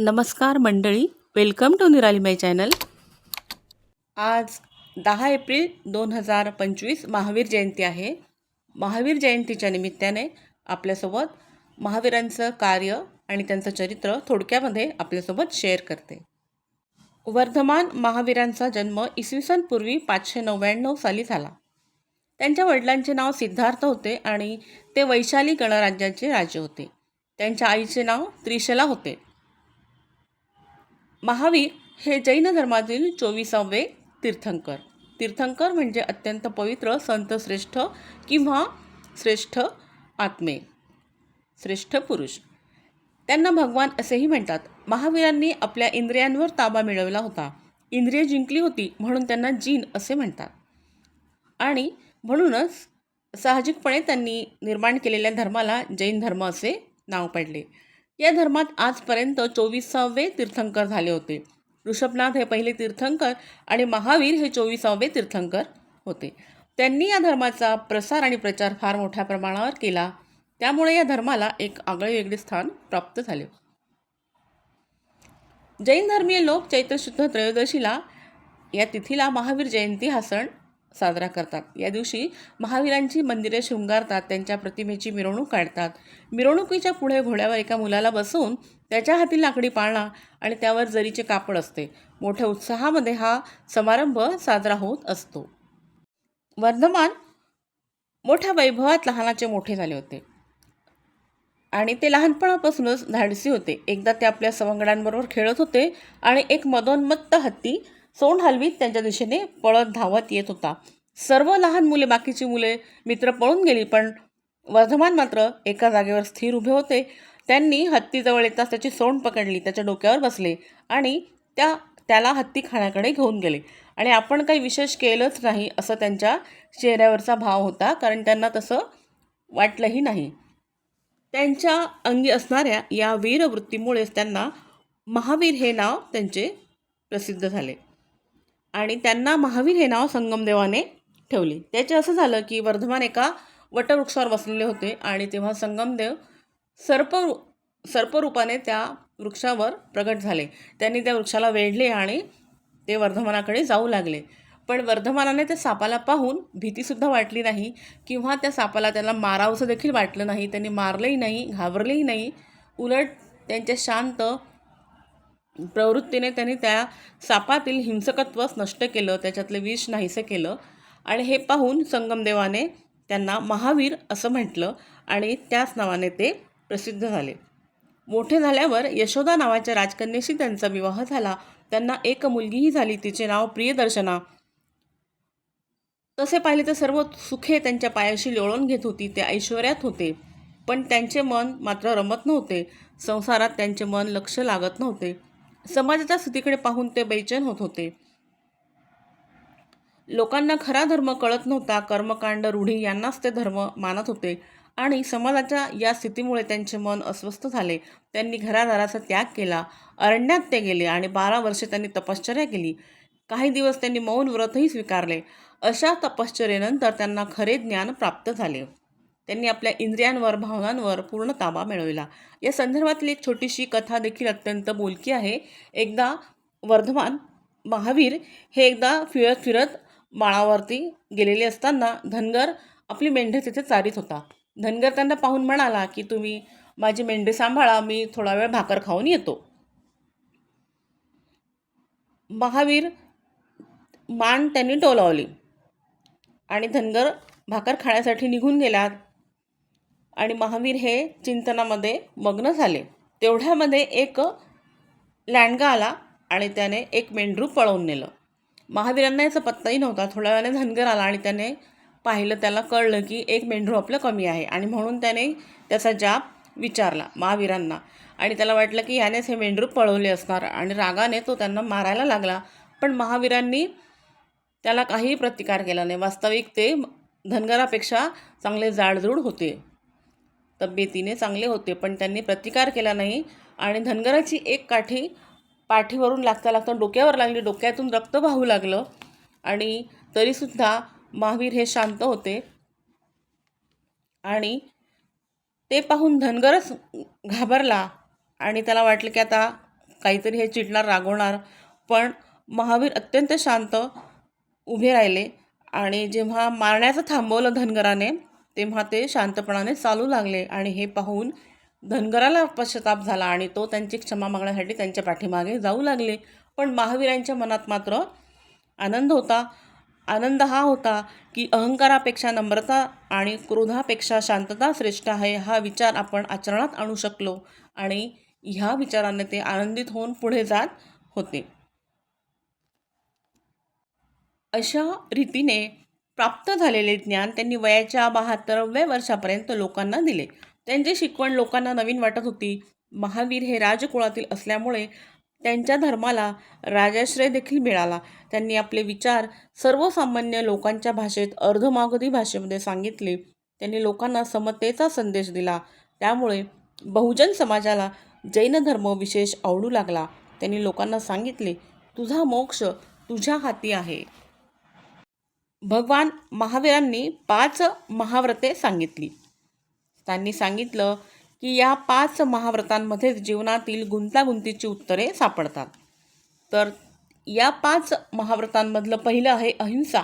नमस्कार मंडळी welcome to निराली माय चॅनल आज दहा एप्रिल दोन हजार पंचवीस महावीर जयंती आहे. महावीर जयंतीच्या निमित्ताने आपल्यासोबत महावीरांचं कार्य आणि त्यांचं चरित्र थोडक्यामध्ये आपल्यासोबत शेअर करते. वर्धमान महावीरांचा जन्म इसवी सन पूर्वी पाचशे नव्याण्णव साली झाला. त्यांच्या वडिलांचे नाव सिद्धार्थ होते आणि ते वैशाली गणराज्याचे राजे होते. त्यांच्या आईचे नाव त्रिशला होते. महावीर हे जैन धर्मातील चोवीसावे तीर्थंकर. तीर्थंकर म्हणजे अत्यंत पवित्र संत श्रेष्ठ किंवा श्रेष्ठ आत्मे श्रेष्ठ पुरुष. त्यांना भगवान असेही म्हणतात महावीरांनी आपल्या इंद्रियांवर ताबा मिळवला होता. इंद्रिय जिंकली होती म्हणून त्यांना जीन असे म्हणतात. आणि म्हणूनच साहजिकपणे त्यांनी निर्माण केलेल्या धर्माला जैन धर्म असे नाव पडले. या धर्मात आजपर्यंत चोवीसावे तीर्थंकर झाले होते. ऋषभनाथ हे पहिले तीर्थंकर आणि महावीर हे चोवीसावे तीर्थंकर होते. त्यांनी या धर्माचा प्रसार आणि प्रचार फार मोठ्या प्रमाणावर केला. त्यामुळे या धर्माला एक आगळे वेगळे स्थान प्राप्त झाले. जैन धर्मीय लोक चैत्र शुद्ध त्रयोदशीला या तिथीला महावीर जयंती हा सण साजरा करतात. या दिवशी महावीरांची मंदिरे शृंगारतात त्यांच्या प्रतिमेची मिरवणूक काढतात. मिरवणुकीच्या पुढे घोड्यावर एका मुलाला बसवून त्याच्या हाती लाकडी पाळणा आणि त्यावर जरीचे कापड असते. मोठ्या उत्साहामध्ये हा समारंभ साजरा होत असतो. वर्धमान मोठ्या वैभवात लहानाचे मोठे झाले होते. आणि ते लहानपणापासूनच धाडसी होते. एकदा ते आपल्या सवंगडांबरोबर खेळत होते आणि एक मदोन्मत्त हत्ती सोंड हलवीत त्यांच्या दिशेने पळत धावत येत होता. सर्व लहान मुले बाकीची मुले मित्र पळून गेली पण वर्धमान मात्र एका जागेवर स्थिर उभे होते. त्यांनी हत्तीजवळ येताच त्याची सोंड पकडली त्याच्या डोक्यावर बसले आणि त्या त्याला हत्ती खाण्याकडे घेऊन गेले. आणि आपण काही विशेष केलंच नाही असं त्यांच्या चेहऱ्यावरचा भाव होता कारण त्यांना तसं वाटलंही नाही. त्यांच्या अंगी असणाऱ्या या वीरवृत्तीमुळेच त्यांना महावीर हे नाव त्यांचे प्रसिद्ध झाले. आणि त्यांना महावीर हे नाव संगमदेवाने ठेवले. त्याचे असं झालं की वर्धमान एका वटवृक्षावर बसलेले होते आणि तेव्हा संगमदेव सर्प सर्परूपाने त्या वृक्षावर प्रगट झाले. त्यांनी त्या वृक्षाला वेढले आणि ते वर्धमानाकडे जाऊ लागले. पण वर्धमानाने त्या सापाला पाहून भीतीसुद्धा वाटली नाही किंवा त्या सापाला त्याला मारावंसं देखील वाटलं नाही. त्यांनी मारलंही नाही घाबरलेही नाही. उलट त्यांच्या शांत प्रवृत्तीने त्यांनी त्या सापातील हिंसकत्वच नष्ट केलं त्याच्यातलं विष नाहीसं केलं. आणि हे पाहून संगमदेवाने त्यांना महावीर असं म्हटलं आणि त्याच नावाने ते प्रसिद्ध झाले. मोठे झाल्यावर यशोदा नावाच्या राजकन्येशी त्यांचा विवाह झाला. त्यांना एक मुलगीही झाली तिचे नाव प्रियदर्शना. तसे पाहिले तर सर्व सुखे त्यांच्या पायाशी लोळून घेत होती ते ऐश्वर्यात होते. पण त्यांचे मन मात्र रमत नव्हते. संसारात त्यांचे मन लक्ष लागत नव्हते. समाजाच्या स्थितीकडे पाहून ते बेचैन होत होते. लोकांना खरा धर्म कळत नव्हता. कर्मकांड रूढी यांनाच ते धर्म मानत होते. आणि समाजाच्या या स्थितीमुळे त्यांचे मन अस्वस्थ झाले. त्यांनी घरादाराचा त्याग केला. अरण्यात ते गेले आणि बारा वर्षे त्यांनी तपश्चर्या केली. काही दिवस त्यांनी मौन व्रतही स्वीकारले. अशा तपश्चर्येनंतर त्यांना खरे ज्ञान प्राप्त झाले. त्यांनी आपल्या इंद्रियांवर भावनांवर पूर्ण ताबा मिळविला. या संदर्भातली एक छोटीशी कथा देखील अत्यंत बोलकी आहे. एकदा वर्धमान महावीर हे एकदा फिरत फिरत माळावरती गेलेले असताना धनगर आपली मेंढे तिथे चारीत होता. धनगर त्यांना पाहून म्हणाला की तुम्ही माझी मेंढे सांभाळा मी थोडा वेळ भाकर खाऊन येतो. महावीर मान त्यांनी टोलावली आणि धनगर भाकर खाण्यासाठी निघून गेलात आणि महावीर हे चिंतनामध्ये मग्न झाले. तेवढ्यामध्ये एक लँडगा आला आणि त्याने एक मेंढरू पळवून नेलं. महावीरांना याचा पत्ताही नव्हता. थोड्या वेळाने धनगर आला आणि त्याने पाहिलं त्याला कळलं की एक मेंढरू आपलं कमी आहे आणि म्हणून त्याने त्याचा जाप विचारला महावीरांना. आणि त्याला वाटलं की यानेच हे मेंढरू पळवले असणार आणि रागाने तो त्यांना मारायला लागला. पण महावीरांनी त्याला काहीही प्रतिकार केला नाही. वास्तविक ते धनगरापेक्षा चांगले जाडजूड होते. तब्येतीने चांगले होते पण त्यांनी प्रतिकार केला नाही आणि धनगराची एक काठी पाठीवरून लागता लागता डोक्यावर लागली डोक्यातून रक्त वाहू लागलं आणि तरीसुद्धा महावीर हे शांत होते. आणि ते पाहून धनगरच घाबरला आणि त्याला वाटलं की आता काहीतरी हे चिडणार रागवणार पण महावीर अत्यंत शांत उभे राहिले आणि जेव्हा मारण्याचं थांबवलं धनगराने तेव्हा ते शांतपणाने चालू लागले आणि हे पाहून धनगराला पश्चाताप झाला आणि तो त्यांची क्षमा मागण्यासाठी त्यांच्या पाठीमागे जाऊ लागले. पण महावीरांच्या मनात मात्र आनंद होता. आनंद हा होता की अहंकारापेक्षा नम्रता आणि क्रोधापेक्षा शांतता श्रेष्ठ आहे हा विचार आपण आचरणात आणू शकलो आणि ह्या विचाराने ते आनंदित होऊन पुढे जात होते. अशा रीतीने प्राप्त झालेले ज्ञान त्यांनी वयाच्या बहात्तराव्या वर्षापर्यंत लोकांना दिले. त्यांची शिकवण लोकांना नवीन वाटत होती. महावीर हे राजकुळातील असल्यामुळे त्यांच्या धर्माला राजाश्रय देखील मिळाला. त्यांनी आपले विचार सर्वसामान्य लोकांच्या भाषेत अर्धमागधी भाषेमध्ये सांगितले. त्यांनी लोकांना समतेचा संदेश दिला. त्यामुळे बहुजन समाजाला जैन धर्म विशेष आवडू लागला. त्यांनी लोकांना सांगितले तुझा मोक्ष तुझ्या हाती आहे. भगवान महावीरांनी पाच महाव्रते सांगितली. त्यांनी सांगितलं की या पाच महाव्रतांमध्ये जीवनातील गुंतागुंतीची उत्तरे सापडतात. तर या पाच महाव्रतांमधलं पहिलं आहे अहिंसा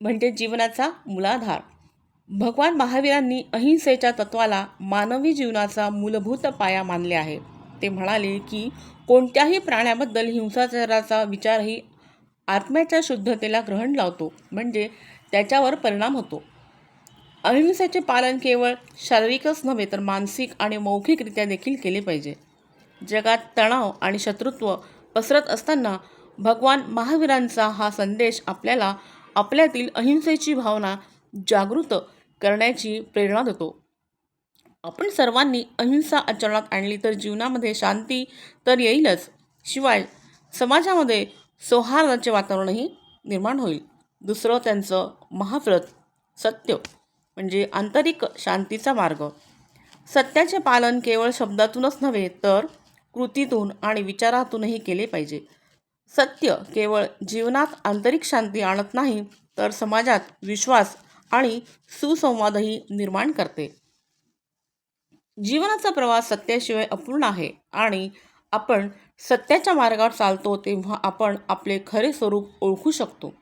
म्हणजे जीवनाचा मूलाधार. भगवान महावीरांनी अहिंसेच्या तत्वाला मानवी जीवनाचा मूलभूत पाया मानले आहे. ते म्हणाले की कोणत्याही प्राण्याबद्दल हिंसाचाराचा विचारही आत्म्याच्या शुद्धतेला ग्रहण लावतो म्हणजे त्याच्यावर परिणाम होतो. अहिंसेचे पालन केवळ शारीरिकच नव्हे तर मानसिक आणि मौखिकरित्या देखील केले पाहिजे. जगात तणाव आणि शत्रुत्व पसरत असताना भगवान महावीरांचा हा संदेश आपल्याला आपल्यातील अहिंसेची भावना जागृत करण्याची प्रेरणा देतो. आपण सर्वांनी अहिंसा आचरणात आणली तर जीवनामध्ये शांती तर येईलच. शिवाय समाजामध्ये सौहार्दाचे वातावरणही निर्माण होईल. दुसरं त्यांचं महाव्रत सत्य म्हणजे आंतरिक शांतीचा मार्ग. सत्याचे पालन केवळ शब्दातूनच नव्हे तर कृतीतून आणि विचारातूनही केले पाहिजे. सत्य केवळ जीवनात आंतरिक शांती आणत नाही तर समाजात विश्वास आणि सुसंवादही निर्माण करते. जीवनाचा प्रवास सत्याशिवाय अपूर्ण आहे आणि आपण सत्याच्या मार्गावर चालतो तेव्हा आपण आपले खरे स्वरूप ओळखू शकतो.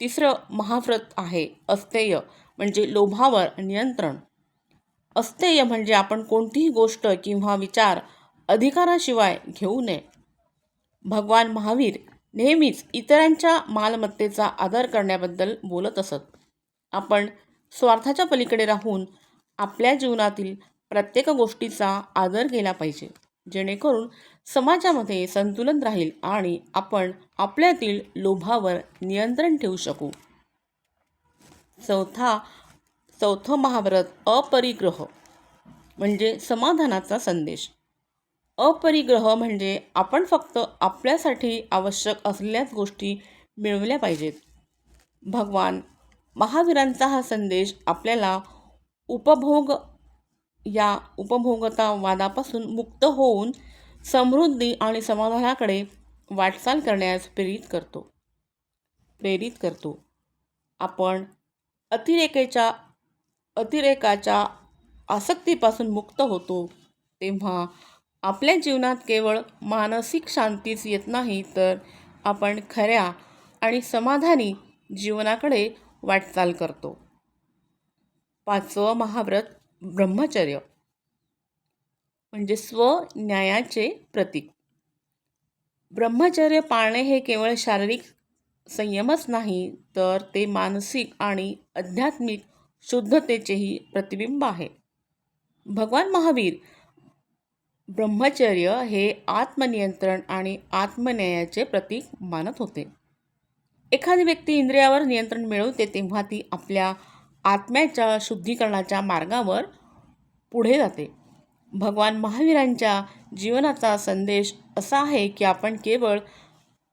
तिसरं महाव्रत आहे अस्तेय म्हणजे लोभावर नियंत्रण. अस्तेय म्हणजे आपण कोणतीही गोष्ट किंवा विचार अधिकाराशिवाय घेऊ नये. भगवान महावीर नेहमीच इतरांच्या मालमत्तेचा आदर करण्याबद्दल बोलत असत. आपण स्वार्थाच्या पलीकडे राहून आपल्या जीवनातील प्रत्येक गोष्टीचा आदर केला पाहिजे. जेणेकरून समाजामध्ये संतुलन राहील आणि आपण आपल्यातील लोभावर नियंत्रण ठेवू शकू. चौथा चौथं महाभारत अपरिग्रह म्हणजे समाधानाचा संदेश. अपरिग्रह म्हणजे आपण फक्त आपल्यासाठी आवश्यक असलेल्याच गोष्टी मिळवल्या पाहिजेत. भगवान महावीरांचा हा संदेश आपल्याला उपभोग या उपभोगतावादापासून मुक्त होऊन समृद्धी आणि समाधानाकडे वाटचाल करण्यास प्रेरित करतो. प्रेरित करतो. आपण अतिरेकेच्या अतिरेकाच्या आसक्तीपासून मुक्त होतो तेव्हा आपल्या जीवनात केवळ मानसिक शांतीच येत नाही तर आपण खऱ्या आणि समाधानी जीवनाकडे वाटचाल करतो. पाचवं महाव्रत. ब्रह्मचर्य. म्हणजे स्वन्यायाचे प्रतीक. ब्रह्मचर्य पाळणे हे केवळ शारीरिक संयमच नाही तर ते मानसिक आणि आध्यात्मिक शुद्धतेचेही प्रतिबिंब आहे. भगवान महावीर ब्रह्मचर्य हे आत्मनियंत्रण आणि आत्मन्यायाचे प्रतीक मानत होते. एखादी व्यक्ती इंद्रियावर नियंत्रण मिळवते तेव्हा ती आपल्या आत्म्याच्या शुद्धीकरणाच्या मार्गावर पुढे जाते. भगवान महावीरांच्या जीवनाचा संदेश असा आहे की आपण केवळ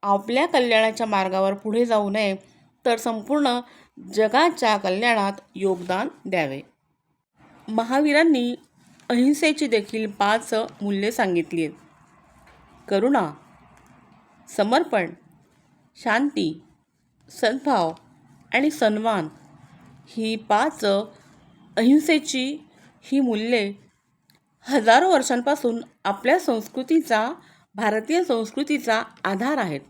आपल्या कल्याणाच्या मार्गावर पुढे जाऊ नये तर संपूर्ण जगाच्या कल्याणात योगदान द्यावे. महावीरांनी अहिंसेची देखील पाच मूल्ये सांगितली आहेत. करुणा समर्पण शांती सद्भाव आणि सन्मान ही पाच अहिंसेची ही मूल्ये हजारो वर्षांपासून आपल्या संस्कृतीचा भारतीय संस्कृतीचा आधार आहेत.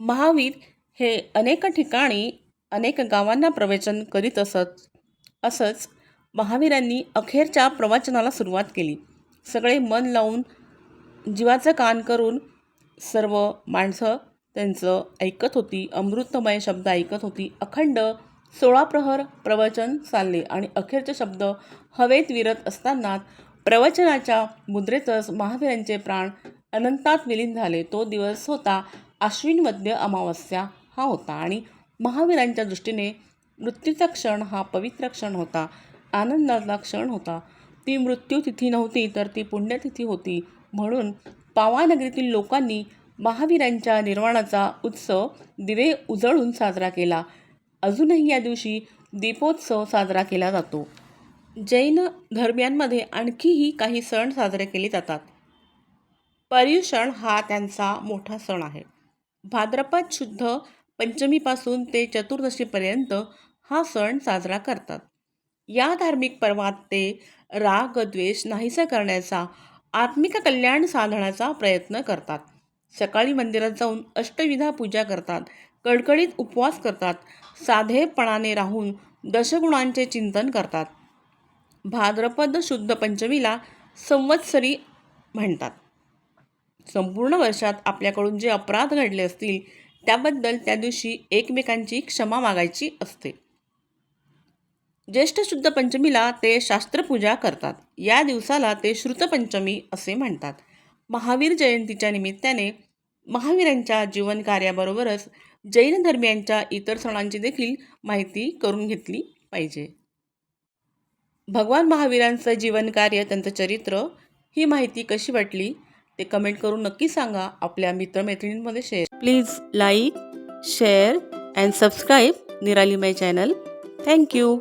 महावीर हे अनेक ठिकाणी अनेक गावांना प्रवचन करीत असत असंच महावीरांनी अखेरच्या प्रवचनाला सुरुवात केली. सगळे मन लावून जीवाचं कान करून सर्व माणसं त्यांचं ऐकत होती अमृतमय शब्द ऐकत होती अखंड सोळा प्रहर प्रवचन चालले आणि अखेरचे शब्द हवेत विरत असताना प्रवचनाच्या मुद्रेतच महावीरांचे प्राण अनंतात विलीन झाले. तो दिवस होता आश्विन मध्य अमावस्या हा होता आणि महावीरांच्या दृष्टीने मृत्यूचा क्षण हा पवित्र क्षण होता. आनंदाचा क्षण होता. ती मृत्यूतिथी नव्हती तर ती पुण्यतिथी होती. म्हणून पावानगरीतील लोकांनी महावीरांच्या निर्वाणाचा उत्सव दिवे उजळून साजरा केला. अजूनही या दिवशी दीपोत्सव साजरा केला जातो. जैन धर्मियांमध्ये आणखीही काही सण साजरे केले जातात. पर्युषण हा त्यांचा मोठा सण आहे. भाद्रपद शुद्ध पंचमीपासून ते चतुर्दशीपर्यंत हा सण साजरा करतात. या धार्मिक पर्वात ते राग द्वेष नाहीसा करण्याचा आत्मिक कल्याण साधण्याचा प्रयत्न करतात. सकाळी मंदिरात जाऊन अष्टविधा पूजा करतात. कडकडीत उपवास करतात साधेपणाने राहून दशगुणांचे चिंतन करतात. भाद्रपद शुद्ध पंचमीला संवत्सरी म्हणतात. संपूर्ण वर्षात आपल्याकडून जे अपराध घडले असतील त्याबद्दल त्या दिवशी एकमेकांची क्षमा मागायची असते. ज्येष्ठ शुद्ध पंचमीला ते शास्त्रपूजा करतात. या दिवसाला ते श्रुतपंचमी असे म्हणतात. महावीर जयंतीच्या निमित्ताने महावीरांच्या जीवनकार्याबरोबरच जैन धर्मियांच्या इतर सणांची देखील माहिती करून घेतली पाहिजे. भगवान महावीरांचं जीवनकार्य त्यांचं चरित्र ही माहिती कशी वाटली ते कमेंट करून नक्की सांगा. आपल्या मित्रमैत्रिणींमध्ये share please like share and subscribe Nirali my channel thank you